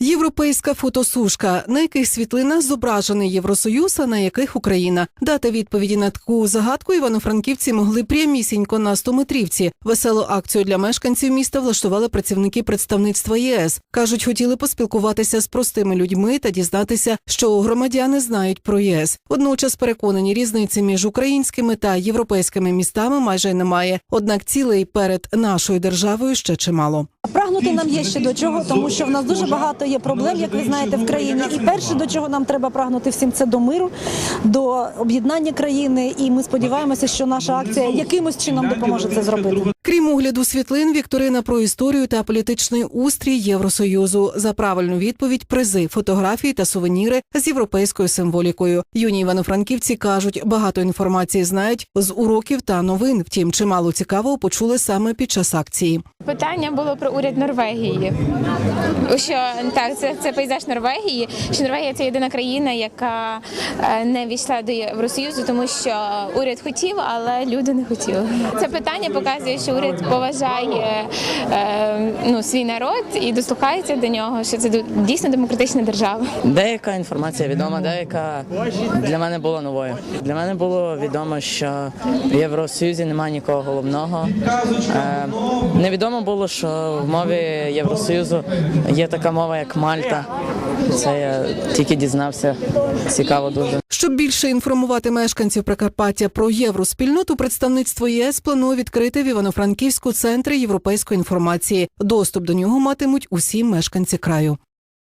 Європейська фотосушка, на яких світлинах зображений Євросоюз, а на яких Україна. Дати відповіді на таку загадку івано-франківці могли прямісінько на стометрівці. Веселу акцію для мешканців міста влаштували працівники представництва ЄС. кажуть, хотіли поспілкуватися з простими людьми та дізнатися, що громадяни знають про ЄС. Водночас переконані різниці між українськими та європейськими містами майже немає. Однак цілей перед нашою державою ще чимало. Прагнути нам є ще до чого, тому що в нас дуже багато є проблем, як ви знаєте, в країні. І перше, до чого нам треба прагнути всім, це до миру, до об'єднання країни. І ми сподіваємося, що наша акція якимось чином допоможе це зробити. Крім огляду світлин, вікторина про історію та політичний устрій Євросоюзу. За правильну відповідь призи, фотографії та сувеніри з європейською символікою. Юні івано-франківці кажуть, багато інформації знають з уроків та новин. Втім, чимало цікавого почули саме під час акції. Питання було про уряд Норвегії. Що так, це, це пейзаж Норвегії. Що Норвегія це єдина країна, яка е, не війшла до Євросоюзу, тому що уряд хотів, але люди не хотіли. Це питання показує, що уряд поважає е, ну, свій народ і дослухається до нього. Що це дійсно демократична держава. Деяка інформація відома, деяка для мене була новою. Для мене було відомо, що в Євросоюзі немає нікого головного. Невідомо було, що в мові Євросоюзу є така мова, як Мальта. Це я тільки дізнався. Цікаво дуже. Щоб більше інформувати мешканців Прикарпаття про євроспільноту, представництво ЄС планує відкрити в Івано-Франківську центри європейської інформації. Доступ до нього матимуть усі мешканці краю.